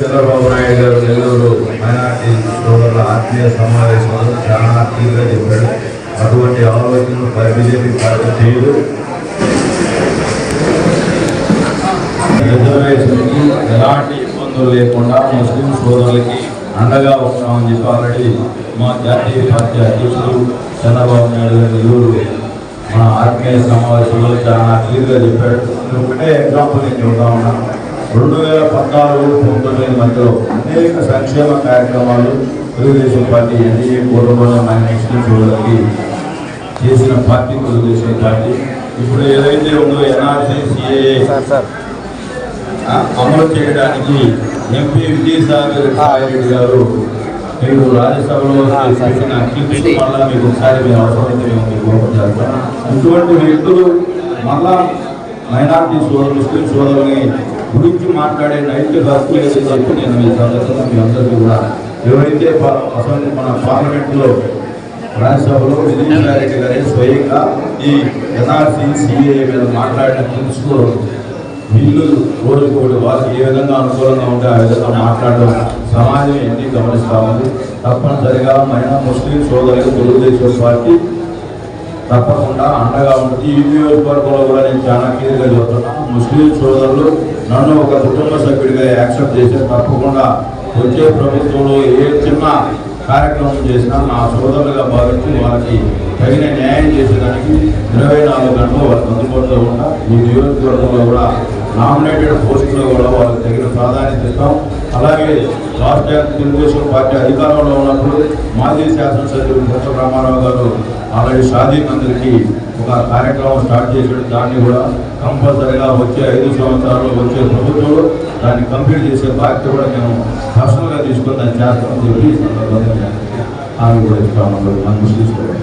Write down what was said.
చంద్రబాబు నాయుడు గారు నెల్లూరు మైనార్టీ సోదరుల ఆత్మీయ సమావేశంలో చాలా క్లియర్గా చెప్పాడు. అటువంటి ఆలోచనలు పై బీజేపీ పార్టీ చేయదు. ఇబ్బందులు లేకుండా ముస్లిం సోదరులకి అండగా ఉంటామని చెప్పి ఆల్రెడీ మా జాతీయ పార్టీ అధ్యక్షులు చంద్రబాబు నాయుడు గారు మన ఆత్మీయ సమావేశంలో చాలా క్లియర్గా చెప్పాడు ఒకటే ఎగ్జాంపుల్ నేను చెబుతా ఉన్నాను రెండు వేల పద్నాలుగు పంతొమ్మిది మధ్యలో అనేక సంక్షేమ కార్యక్రమాలు తెలుగుదేశం పార్టీ ఎన్డీఏ కూటమిలో మన ముస్లిం సోదరులకి చేసిన పార్టీ తెలుగుదేశం పార్టీ. ఇప్పుడు ఏదైతే ఉందో ఎన్ఆర్సీ సిఏఏ అమలు చేయడానికి ఎంపీ విజయసాగర్ రెడ్డి గారు మీరు రాజ్యసభలో చేసిన క్లిప్స్ మళ్ళా మీకు ఒకసారి మీరు అవసరమైతే మేము మీకు ఇటువంటి వ్యక్తులు మళ్ళా మైనార్టీ సోదరు ముస్లిం సోదరుని గురించి మాట్లాడే నైతిక హక్కు లేదని చెప్పి నేను మీ సందర్భంగా మీ అందరికీ కూడా ఎవరైతే అసలు మన పార్లమెంట్లో రాజ్యసభలో విజయసాయి గారే స్వయంగా ఈ ఎన్ఆర్సీ సిఏ మీద మాట్లాడిన తెలుసుకోరు ఇల్లు కోరుకోడు వారికి వాళ్ళకి ఏ విధంగా అనుకూలంగా ఉంటే ఆ విధంగా మాట్లాడడం సమాజం ఎన్ని గమనిస్తా ఉంది తప్పనిసరిగా మైన ముస్లిం సోదరులు తెలుగుదేశం పార్టీ తప్పకుండా అండగా ఉంటుంది ఈ నియోజకవర్గంలో కూడా నేను చాలా క్లియర్గా చెప్తున్నాను ముస్లిం సోదరులు నన్ను ఒక కుటుంబ సభ్యుడిగా యాక్సెప్ట్ చేసి తప్పకుండా వచ్చే ప్రభుత్వంలో ఏ చిన్న కార్యక్రమం చేసినా నా సోదరులుగా భావించి వాళ్ళకి తగిన న్యాయం చేసేదానికి ఇరవై నాలుగు గంటలు వాళ్ళకి అందుబాటులో ఉంటా. ఈ నియోజకవర్గంలో కూడా నామినేటెడ్ పోస్టులో కూడా వాళ్ళకి తగిన ప్రాధాన్యత ఇస్తాం. అలాగే రాష్ట్ర తెలుగుదేశం పార్టీ అధికారంలో ఉన్నప్పుడు మాజీ శాసనసభ్యులు కొత్త రామారావు గారు ఆల్రెడీ షాదీ అందరికీ ఒక కార్యక్రమం స్టార్ట్ చేసాడు దాన్ని కూడా కంపల్సరీగా వచ్చే ఐదు సంవత్సరాల్లో వచ్చే ప్రభుత్వంలో దాన్ని కంప్లీట్ చేసే బాధ్యత కూడా నేను పర్సనల్గా తీసుకొని దాన్ని చేస్తామని చెప్పి ఈ సందర్భంగా ఆమె కూడా ఇస్తామని మనం తీసుకోవాలి